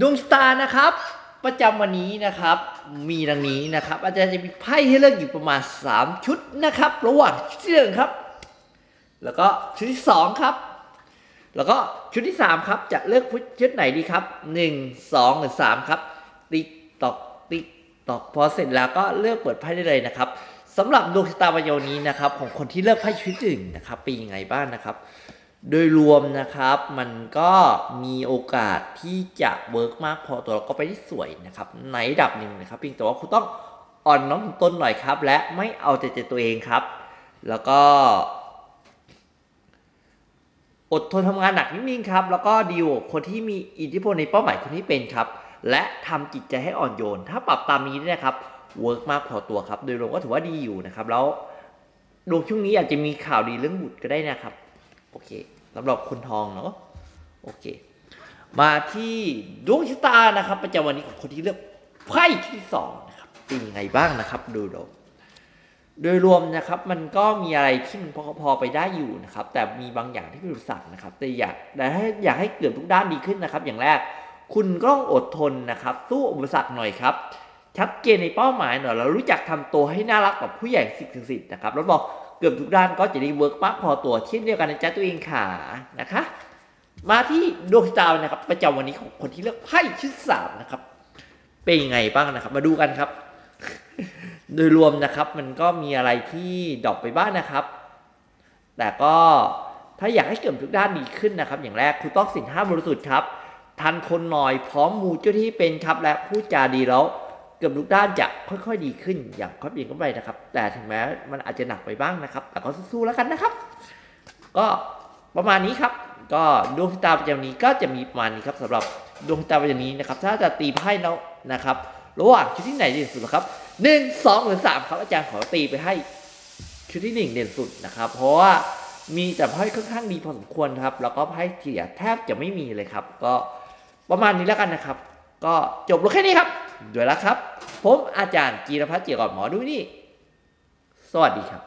ดวงชะตานะครับ ประจำวันนี้นะครับ มีดังนี้นะครับ อาจารย์จะมีไพ่ให้เลือกอยู่ประมาณ 3 ชุดนะครับ ระหว่างชุดที่หนึ่งครับ แล้วก็ชุดที่สองครับ แล้วก็ชุดที่สามครับ จะเลือกชุดไหนดีครับหนึ่งสองหรือสามครับ ติ๊กตอกติ๊กตอกพอเสร็จแล้วก็เลือกเปิดไพ่ได้เลยนะครับสำหรับดวงชะตาวันนี้นะครับ ของคนที่เลือกไพ่ชุดหนึ่งนะครับเป็นยังไงบ้างนะครับ โดยรวมนะครับมันก็มีโอกาสที่จะเวิร์กมากพอตัวเราก็ไปได้สวยนะครับในดับหนึ่งนะครับเพียงแต่ว่าคุณต้องอ่อนน้อมถ่อมตนหน่อยครับ และไม่เอาใจใจตัวเองครับ แล้วก็ อดทนทำงานหนักนิดนึงครับ แล้วก็ดีลกับคนที่มีอิทธิพลในเป้าหมายคนที่เป็นครับ และทำจิตใจให้อ่อนโยน ถ้าปรับตามนี้เนี่ยนะครับเวิร์กมากพอตัวครับ โดยรวมก็ถือว่าดีอยู่นะครับ แล้วดวงช่วงนี้อาจจะมีข่าวดีเรื่องบุตรก็ได้นะครับ โอเค สำหรับคนทองเนาะโอเค มาที่ดวงชะตานะครับประจำวันนี้ของคนที่เลือกไพ่ที่สองนะครับเป็นยังไงบ้างนะครับ ดูดูโดยรวมนะครับมันก็มีอะไรที่มันพอพอไปได้อยู่นะครับ แต่มีบางอย่างที่เป็นอุปสรรคนะครับ แต่อยากแต่ให้อยากให้เกือบทุกด้านดีขึ้นนะครับ อย่างแรกคุณก็ต้องอดทนนะครับ สู้อุปสรรคหน่อยครับชัดเจนในเป้าหมายหน่อยแล้วรู้จักทำตัวให้น่ารักกับผู้ใหญ่สิทธิ์ถึงสิทธิ์นะครับแล้วบอก เกือบทุกด้านก็จะได้เวิร์กมากพอตัวเช่นเดียวกันนะจ๊ะตัวเองขานะคะ มาที่ดวงชะตานะครับ ประจำวันนี้ของคนที่เลือกไพ่ชุดสามนะครับ เป็นยังไงบ้างนะครับ มาดูกันครับ โดยรวมนะครับมันก็มีอะไรที่ดรอปไปบ้างนะครับ แต่ก็ถ้าอยากให้เกิดทุกด้านดีขึ้นนะครับ อย่างแรกคุณต้องสินห้าบริสุทธิ์ครับทันคนหน่อยพร้อมมูเจ้าที่เป็นครับและพูดจาดีแล้ว เกือบทุกด้านจะค่อยๆดีขึ้นอย่างค่อยเปลี่ยนเข้าไปนะครับ แต่ถึงแม้มันอาจจะหนักไปบ้างนะครับ แต่ก็สู้ๆแล้วกันนะครับ ก็ประมาณนี้ครับ ก็ดวงชะตาประจำนี้ก็จะมีประมาณนี้ครับสำหรับดวงชะตาประจำนี้นะครับ ถ้าจะตีไพ่แล้วนะครับ ระหว่างชุดที่ไหนเด่นสุดครับหนึ่งสองหรือสามครับอาจารย์ขอตีไปให้ชุดที่หนึ่งเด่นสุดนะครับ เพราะว่ามีแต่ไพ่ค่อนข้างดีพอสมควรครับ แล้วก็ไพ่เสียแทบจะไม่มีเลยครับ ก็ประมาณนี้แล้วกันนะครับ ก็จบลงแค่นี้ครับ ด้วยแล้วครับ ผมอาจารย์จีรพัฒน์เจียกอนหมอดูนี่ สวัสดีครับ